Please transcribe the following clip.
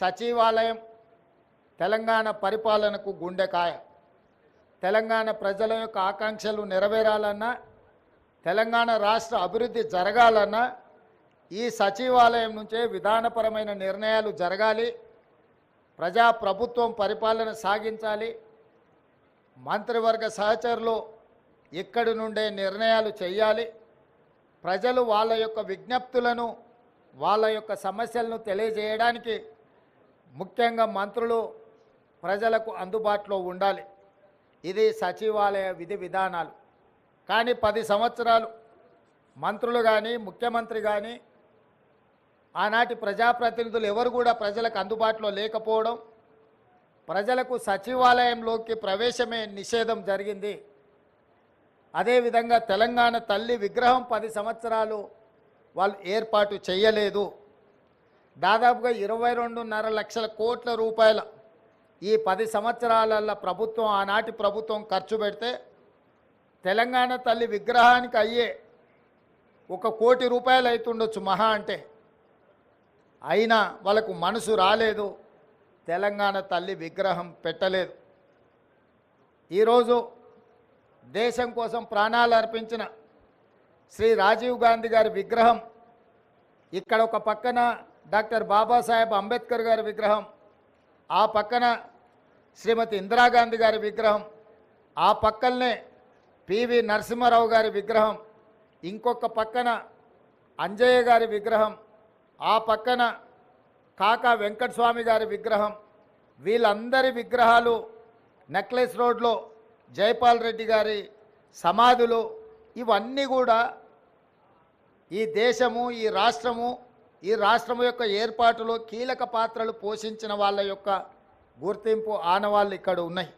సచివాలయం తెలంగాణ పరిపాలనకు గుండెకాయ. తెలంగాణ ప్రజల యొక్క ఆకాంక్షలు నెరవేరాలన్నా తెలంగాణ రాష్ట్ర అభివృద్ధి జరగాలన్నా ఈ సచివాలయం నుంచే విధానపరమైన నిర్ణయాలు జరగాలి. ప్రజా ప్రభుత్వం పరిపాలన సాగించాలి. మంత్రివర్గ సహచరులు ఇక్కడి నుండే నిర్ణయాలు చేయాలి. ప్రజలు వాళ్ళ యొక్క విజ్ఞప్తులను వాళ్ళ యొక్క సమస్యలను తెలియజేయడానికి ముఖ్యంగా మంత్రులు ప్రజలకు అందుబాటులో ఉండాలి. ఇది సచివాలయ విధి విధానాలు. కానీ పది సంవత్సరాలు మంత్రులు కానీ ముఖ్యమంత్రి కానీ ఆనాటి ప్రజాప్రతినిధులు ఎవరు కూడా ప్రజలకు అందుబాటులో లేకపోవడం ప్రజలకు సచివాలయంలోకి ప్రవేశమే నిషేధం జరిగింది. అదేవిధంగా తెలంగాణ తల్లి విగ్రహం పది సంవత్సరాలు వాళ్ళు ఏర్పాటు చేయలేదు. దాదాపుగా ఇరవై రెండున్నర లక్షల కోట్ల రూపాయల ఈ పది సంవత్సరాలల్లో ప్రభుత్వం ఆనాటి ప్రభుత్వం ఖర్చు పెడితే తెలంగాణ తల్లి విగ్రహానికి అయ్యే ఒక కోటి రూపాయలు అవుతుండొచ్చు మహా అంటే. అయినా వాళ్ళకు మనసు రాలేదు తెలంగాణ తల్లి విగ్రహం పెట్టలేదు. ఈరోజు దేశం కోసం ప్రాణాలు అర్పించిన శ్రీ రాజీవ్ గాంధీ గారి విగ్రహం ఇక్కడ ఒక పక్కన డాక్టర్ బాబాసాహెబ్ అంబేద్కర్ గారి విగ్రహం ఆ పక్కన శ్రీమతి ఇందిరాగాంధీ గారి విగ్రహం ఆ పక్కనే పివి నరసింహారావు గారి విగ్రహం ఇంకొక పక్కన అంజయ్య గారి విగ్రహం ఆ పక్కన కాకా వెంకటస్వామి గారి విగ్రహం. వీళ్ళందరి విగ్రహాలు నెక్లెస్ రోడ్లో జైపాల్ రెడ్డి గారి సమాధులు ఇవన్నీ కూడా ఈ దేశము ఈ రాష్ట్రము ఈ రాష్ట్రం యొక్క ఏర్పాటులో కీలక పాత్రలు పోషించిన వాళ్ళ యొక్క గుర్తింపు ఆనవాళ్ళు ఇక్కడ ఉన్నాయి.